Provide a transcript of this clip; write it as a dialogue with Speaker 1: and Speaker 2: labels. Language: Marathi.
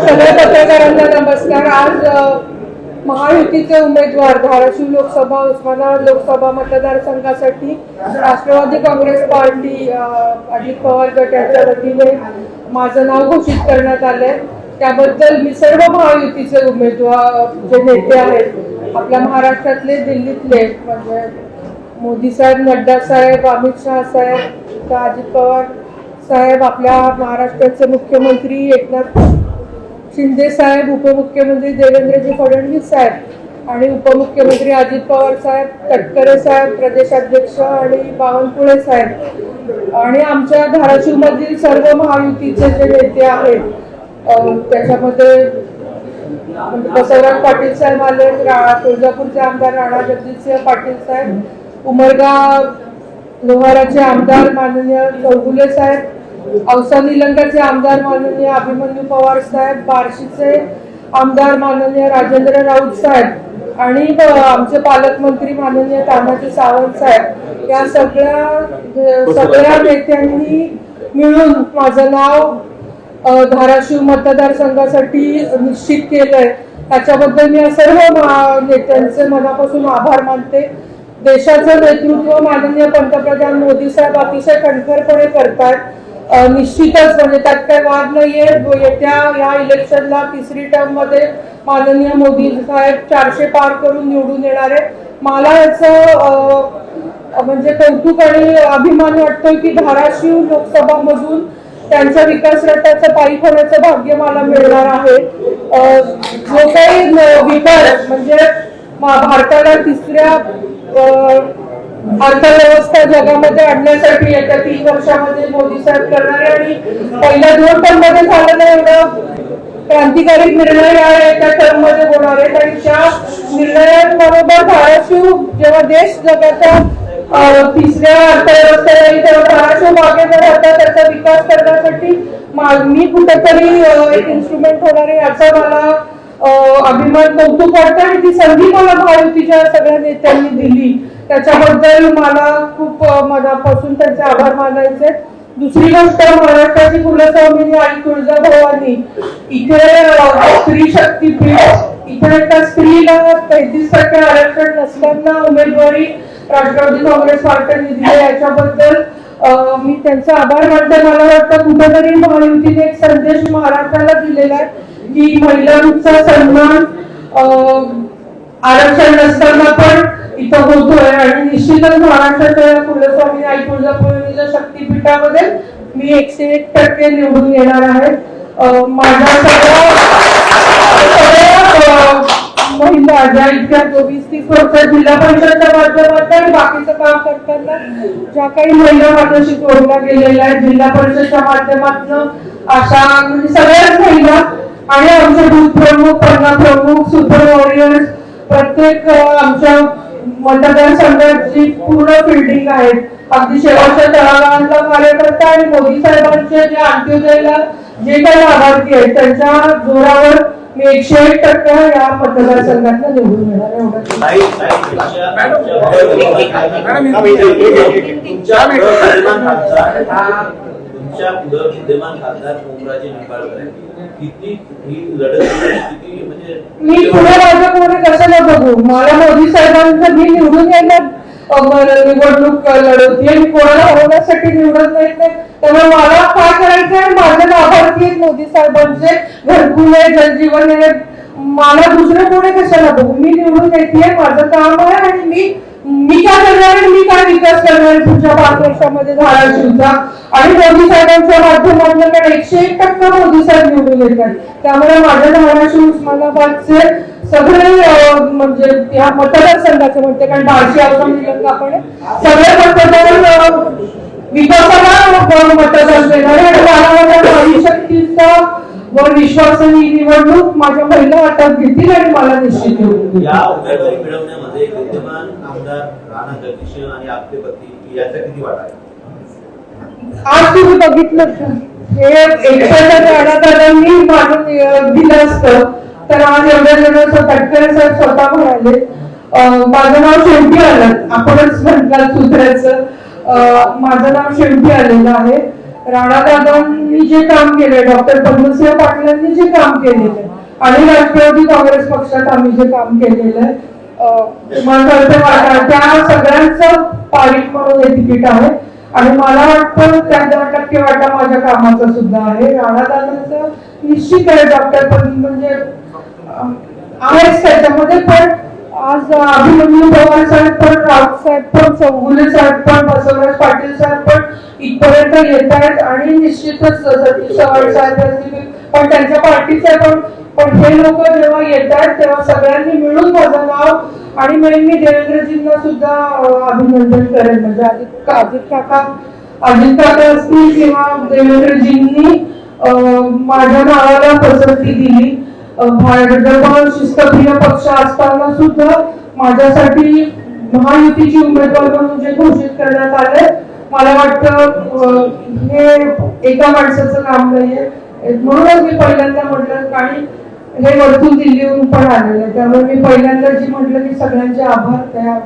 Speaker 1: सगळ्या पत्रकारांना नमस्कार आज महायुतीचे उमेदवार धाराशिव लोकसभा उस्मानाबाद लोकसभा मतदारसंघासाठी राष्ट्रवादी काँग्रेस पार्टी अजित पवार गट यांच्या वतीने माझं नाव घोषित करण्यात आलंय. त्याबद्दल मी सर्व महायुतीचे उमेदवार जे नेते आहेत आपल्या महाराष्ट्रातले दिल्लीतले म्हणजे मोदी साहेब नड्डा साहेब अमित शहा साहेब अजित पवार साहेब आपल्या महाराष्ट्राचे मुख्यमंत्री एकनाथ शिंदे साहेब उपमुख्यमंत्री देवेंद्रजी फडणवीस साहेब आणि उपमुख्यमंत्री अजित पवार साहेब तटकरे साहेब प्रदेशाध्यक्ष आणि बावनकुळे साहेब. आणि आमच्या धाराशिव मधील सर्व महायुतीचे जे नेते आहेत त्याच्यामध्ये बसवराज पाटील साहेब आले राणा तुळजापूरचे आमदार राणा जगजितसिंह पाटील साहेब उमरगा लोहाराचे आमदार माननीय चौगुले साहेब औसा निलंगाचे आमदार माननीय अभिमन्यू पवार साहेब बार्शीचे आमदार माननीय राजेंद्र राऊत साहेब आणि आमचे पालकमंत्री माननीय तानाजी सावंत साहेब या सगळ्या सगळ्या नेत्यांनी मिळून माझं नाव धाराशिव मतदारसंघासाठी निश्चित केलंय. त्याच्याबद्दल मी या सर्व नेत्यांचे मनापासून आभार मानते. देशाचं नेतृत्व माननीय पंतप्रधान मोदी साहेब अतिशय कणखरपणे करतात निश्चितच म्हणजे त्यात काही वाद नाहीये. येत्या या इलेक्शनला तिसरी टर्ममध्ये माननीय मोदी साहेब चारशे पार करून निवडून येणार आहे मला याचं म्हणजे कौतुक आणि अभिमान वाटतोय की धाराशिव लोकसभा मधून त्यांच्या विकास रटाचं पायी होण्याचं भाग्य मला मिळणार आहे. जो काही विकास म्हणजे भारताला तिसऱ्या अर्थव्यवस्था जगामध्ये आणण्यासाठी येत्या तीन वर्षामध्ये मोदी साहेब करणार आणि पहिल्या दोन टर्ममध्ये झालेलं एवढं क्रांतिकारी निर्णय या एका टर्ममध्ये होणार आहेत आणि त्या निर्णयांबरोबर धाराशिव जेव्हा देश जगाचा तिसऱ्या अर्थव्यवस्था येईल तेव्हा धाराशिव मागे न राहता त्याचा विकास करण्यासाठी मी कुठेतरी एक इन्स्ट्रुमेंट होणार आहे याचा मला अभिमान कौतुक वाटतं आणि ती संधी मला महायुतीच्या सगळ्या नेत्यांनी दिली. त्याच्याबद्दल मला खूप मनापासून त्यांचे आभार मानायचे. दुसरी गोष्ट महाराष्ट्राची कुलस्वामिनी आई तुळजाभवानी इथे स्त्री शक्तीपीठ इथे त्या स्त्रीला तेहतीस टक्के आरक्षण नसताना उमेदवारी राष्ट्रवादी काँग्रेस पार्टीने दिली याच्याबद्दल मी त्यांचा आभार मानते. मला वाटतं कुठेतरी महायुतीने एक संदेश महाराष्ट्राला दिलेला आहे की महिलांचा सन्मान आरक्षण नसताना पण इथं होतोय आणि निश्चितच महाराष्ट्राच्या कुलस्वामी आई तुळजापूरच्या शक्तीपीठामध्ये मी एकशे एक टक्के निवडून येणार आहे. माझ्या सगळ्या सगळ्या, महिला ज्या इतक्या चोवीस तीस वर्ष जिल्हा परिषदच्या माध्यमात आणि बाकीचं काम करताना ज्या काही महिला माझ्याशी जोडल्या गेलेल्या आहेत जिल्हा परिषदच्या माध्यमातून अशा म्हणजे सगळ्याच महिला आणि आमचे दूध प्रमुख पन्ना प्रमुख सुपर वॉरियर्स प्रत्येक मतदार संघाची पूर्ण फिल्डिंग आहे अगदी शेवटच्या तळागाळातला कार्यकर्ता आणि मोदी साहेबांचे जे अंत्योदयला जे काही लाभार्थी आहेत त्यांच्या जोरावर मी एकशे एक टक्के या मतदारसंघात निवडून येणार
Speaker 2: नाही, तुमच्या- पुढं विद्यमान खासदार ओमराजे निंबाळकर आहेत. किती ही लढत किती म्हणजे
Speaker 1: मी पुढे बघू? मला मोदी साहेबांचं मी निवडून मला निवडणूक लढवती कोणाला हरवण्यासाठी निवडत नाही. त्यामुळे मला काय करायचं आहे माझे लाभार्थी आहेत मोदी साहेबांचे. घरकुल आहे जलजीवन आहे. मला दुसरे कोणी कशाला? बघू मी निवडून येते माझं काम आहे आणि मी मी काय करणार आहे मी काय विकास करणार तुमच्या पुढच्या पाच वर्षामध्ये धाराशिवचा? आणि मोदी साहेबांच्या माध्यमातून एकशे एक टक्का मोदी साहेब निवडून येतात. त्यामुळे माझ्या धाराशिव उस्मानाबादचे सगळे म्हणजे या मतदारसंघाचे म्हणते कारण बार्शी औसा निलंगा पण आहे. सगळे मतदार विकासाला मतदान देणार शक्तीचा वर विश्वासाने निवडणूक माझ्या महिला हातात घेतील आणि मला निश्चित निवडून देतील.
Speaker 2: या उमेदवारी मिळवण्यामध्ये विद्यमान आमदार राणा जगदीश आणि आपले पती याचा किती वाटा आहे
Speaker 1: आज तुम्ही बघितलं? हे एकट्याच्या राणादादांनी मानून अं, दिलं असतं तर आज एवढ्या जणांचं तटकरे साहेब स्वतः म्हणाले. माझं नाव शेवटी आलं. आपणच म्हटलं सुधारायचं माझं नाव शेवटी आलेलं आहे. राणा दादांनी जे काम केलंय डॉक्टर पद्मसिंह पाटलांनी जे काम केलेलं आहे आणि राष्ट्रवादी काँग्रेस पक्षात आम्ही जे काम केलेलं आहे मला त्या सगळ्यांचं पारित म्हणून हे तिकीट आहे. आणि मला वाटतं त्या दहा टक्के वाटा माझ्या कामाचा सुद्धा आहे. राणादादांचं निश्चित आहे डॉक्टर पण म्हणजे आहेच त्याच्यामध्ये पण आज अभिमन्यू पवार साहेब पण राऊत साहेब पण चौगुले साहेब पण बसवराज पाटील साहेब पण इथपर्यंत येत आहेत. आणि निश्चितच सतीश चव्हाण साहेब असतील पण त्यांच्या पार्टीचे पण पण हे लोक जेव्हा येत आहेत तेव्हा सगळ्यांनी मिळून माझं नाव आणि मेन मी देवेंद्रजींना सुद्धा अभिनंदन करेन. म्हणजे अजित अजित काका अजित काका असतील किंवा देवेंद्रजींनी माझ्या नावाला पसंती दिली. भाजप शिस्तप्रिय पक्ष असताना सुद्धा माझ्यासाठी महायुतीची उमेदवार म्हणून जे घोषित करण्यात आले मला वाटतं हे एका माणसाचं काम नाहीये. म्हणूनच मी पहिल्यांदा म्हटलं आणि हे वरतून दिल्लीहून पण आलेलं आहे. त्यामुळे मी पहिल्यांदा जी म्हटलं की सगळ्यांचे आभार त्या